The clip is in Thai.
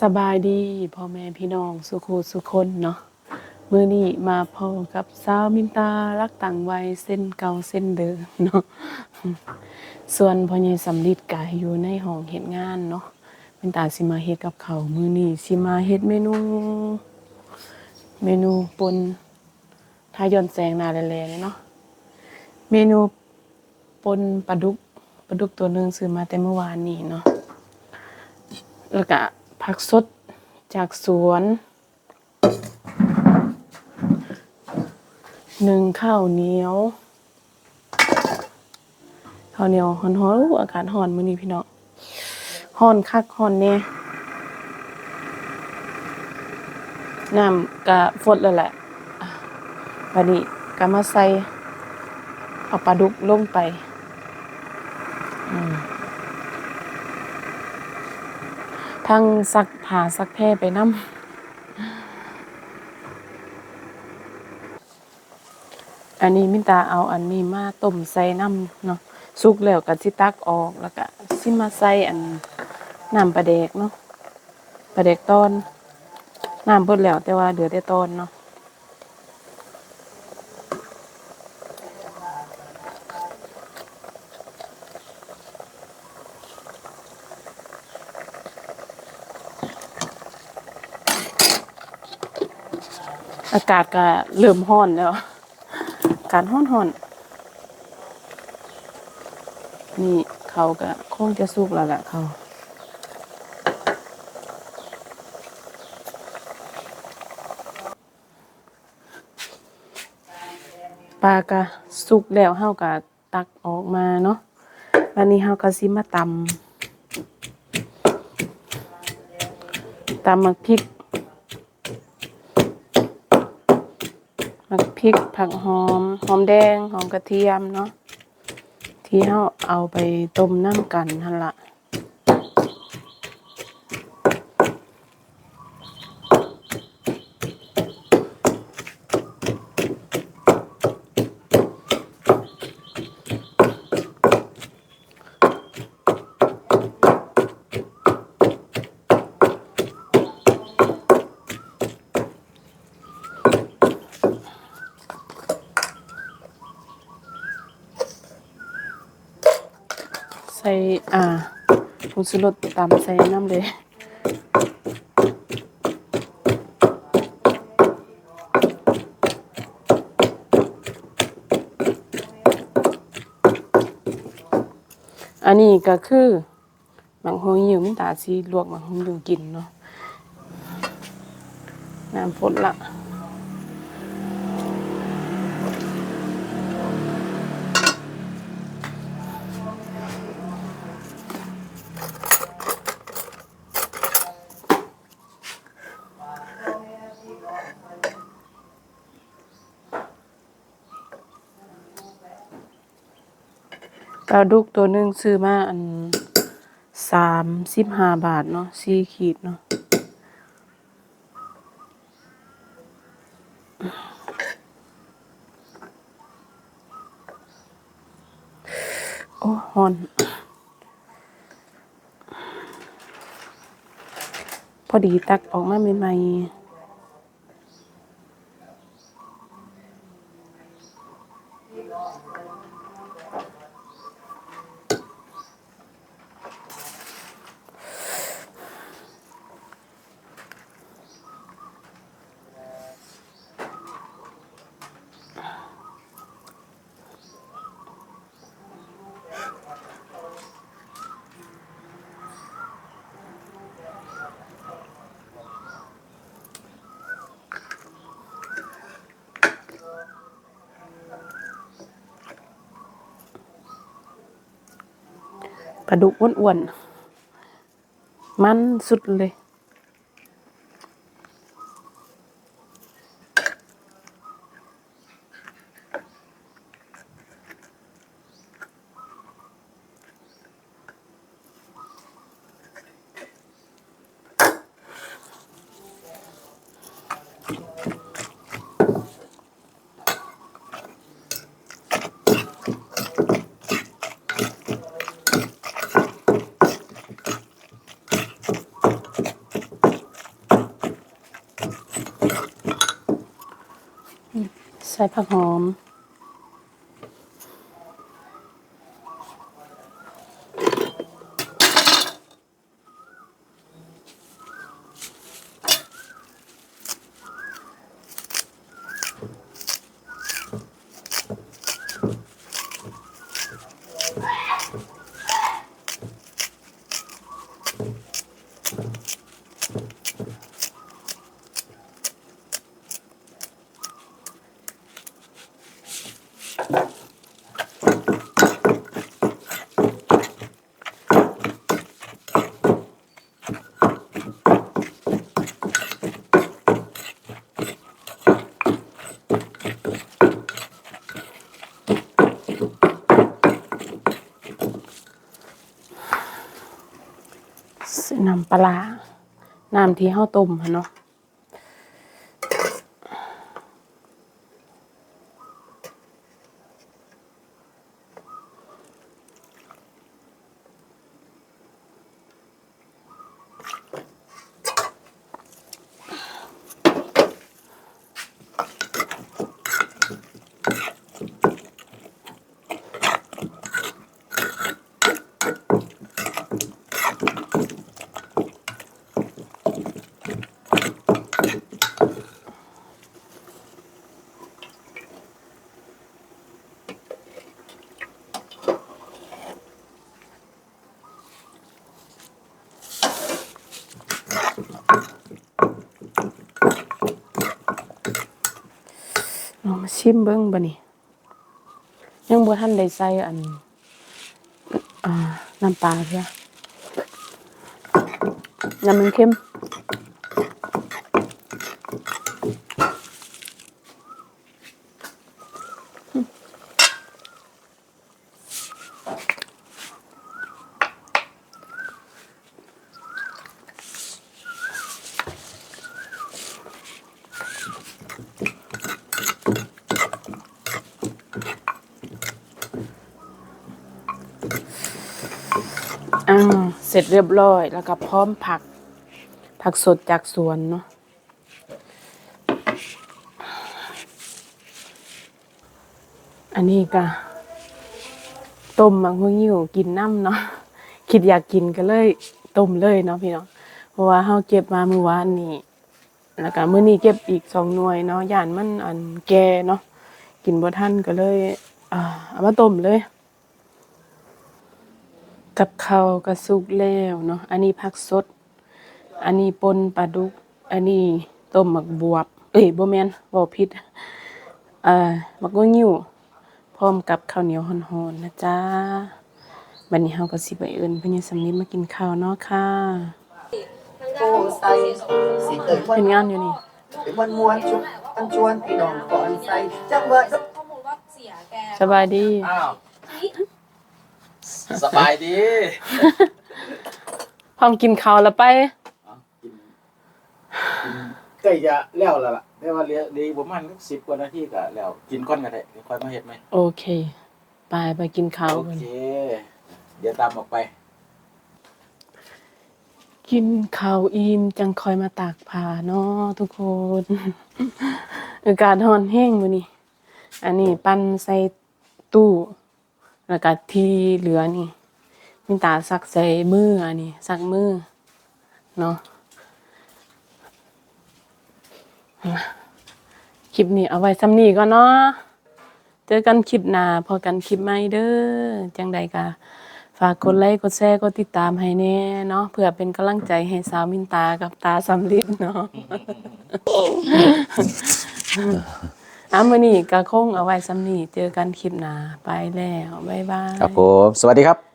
สบายดีพ่อแม่พี่น้องสุขูสุคนเนาะมื้อนี้มาพบกับสาวมินตารักต่างวัยเส้นเก่าเส้นเดิมเนาะส่วนพ่อใหญ่สำลิดกายอยู่ในห้องเฮ็ดงานเนาะมินตาสิมาเฮ็ดกับเขามือนี้สิมาเฮ็ดเมนู เมนูปนทาย้อนแสงนาแลๆเลยเนาะเมนูปนปลาดุกปลาดุกตัวหนึงซื้อมาแต่เมื่อวานนี้เนาะแล้วก็ ผักสดจากสวนหนึ่งข้าวเหนียวข้าวเหนียวฮ้อนๆอู้อากาศฮ้อนมื้อนี้พี่น้องฮ้อนคักฮ้อนแน่น้ำก็ฟดแล้วแหละอะบัดนี้ก็มาใส่เอาปลาดุกลงไป อืม ทั้งซักผ้าซักแพร่ไปน้ำอันนี้มินตาเอาอันนี้มาต้มใส่น้ำเนาะสุกแล้วก็สิตักออกแล้วก็สิมาใส่อันน้ำปลาเดกเนาะปลาเดกตอนน้ำเพิ่นแล้วแต่ว่าเหลือแต่ตอนเนาะ อากาศก็เริ่มร้อนแล้วอากาศร้อนร้อนนี่เขาก็คงจะสุกแล้วแหละเขาปลาก็สุกแล้วเฮาก็ตักออกมาเนาะวันนี้เฮาก็สิมาตำตำมักพริก มักพริกผักหอม หอมแดง หอมกระเทียมเนาะที่เราเอาไปต้มน้ำกันนั่นละ ใส่อ่าผงชูรสตามใส่น้ำเลยอันนี้ก็คือหมังโฮยิวมิตาสีลวกหมังโฮยิวกินเนาะน้ำพดละ ปลาดุกตัวหนึ่งซื้อมาอันสามสิบห้าบาทเนาะสี่ขีดเนาะโอ้ฮอนพอดีตักออกมาใหม่ๆ ปลาดุกอ้วนๆมันสุดเลย ใส่ผักหอม น้ำปลาร้าน้ำที่เฮาต้มหั่นเนาะ เรามาชิมเบิ้งบะนี่ยังบ่ทันได้ใส่อันอ่าน้ำปลาเพียน้ำมันเข้ม อ่าเสร็จเรียบร้อยแล้วก็พร้อมผัก ผักสดจากสวนเนาะอันนี้ก็ต้มมังคุหิวกินน้ำเนาะคิดอยากกินก็เลยต้มเลยเนาะพี่เนาะเพราะว่าเฮาเก็บมาเมื่อวานนี้แล้วก็มื้อนี้เก็บอีกสองหน่วยเนาะย่านมันอันแก่เนาะกินบ่ทันก็เลยอ่าเอามาต้มเลย กับข้าวก็สุกแล้วเนาะ อันนี้ผักสด อันนี้ปนปลาดุก อันนี้ต้มหมักบวบ เอ้ยบ่แม่นบ่ผิดเอ่อหมักงวงิ้วพร้อมกับข้าวเหนียวฮ้อนๆนะจ๊ะบัดนี้เฮาก็สิไปเอิ้นเพิ่นยังสำนิดมากินข้าวเนาะค่ะโอ้ใส่สิเกิดวันเป็นงานอยู่นี่วันมวนชุบอันชวนพี่น้องก่อนใส่จังหวะข้อมูลว่าเสียแกสบายดีอ้าว สบายดีพร้อมกินข้าวแล้วไปใกล้จะแล้วแล้วล่ะแต่ว่าเหลือเหลืออีกประมาณสิบกว่านาทีก็แล้ว กินก้อนกันได้เดี๋ยวค่อยมาเฮ็ดไหมโอเค ไปไปกินข้าวโอกัน เค เดี๋ยวตามออกไป กินข้าวอิ่มจังคอยมาตากผ้าเนาะทุกคน อากาศร้อนแห้งมื้อนี้ อันนี้ปั้นใส่ตู้ แล้วก็ที่เหลือนี่มินตาซักใส่มืออันนี้ซักมือเนาะคลิปนี้เอาไว้ซ้ำนี้ก่อนเนาะเจอกันคลิปหน้าพอกันคลิปใหม่เด้อจังใดก็ฝากกดไลค์กดแชร์กดติดตามให้แน่เนาะเพื่อเป็นกำลังใจให้สาวมินตากับตาสำลิดเนาะ อะมื้อนี้ก็คงเอาไว้ซ้ำนี่เจอกันคลิปหน้าไปแล้ว บ๊ายบาย ครับผม สวัสดีครับ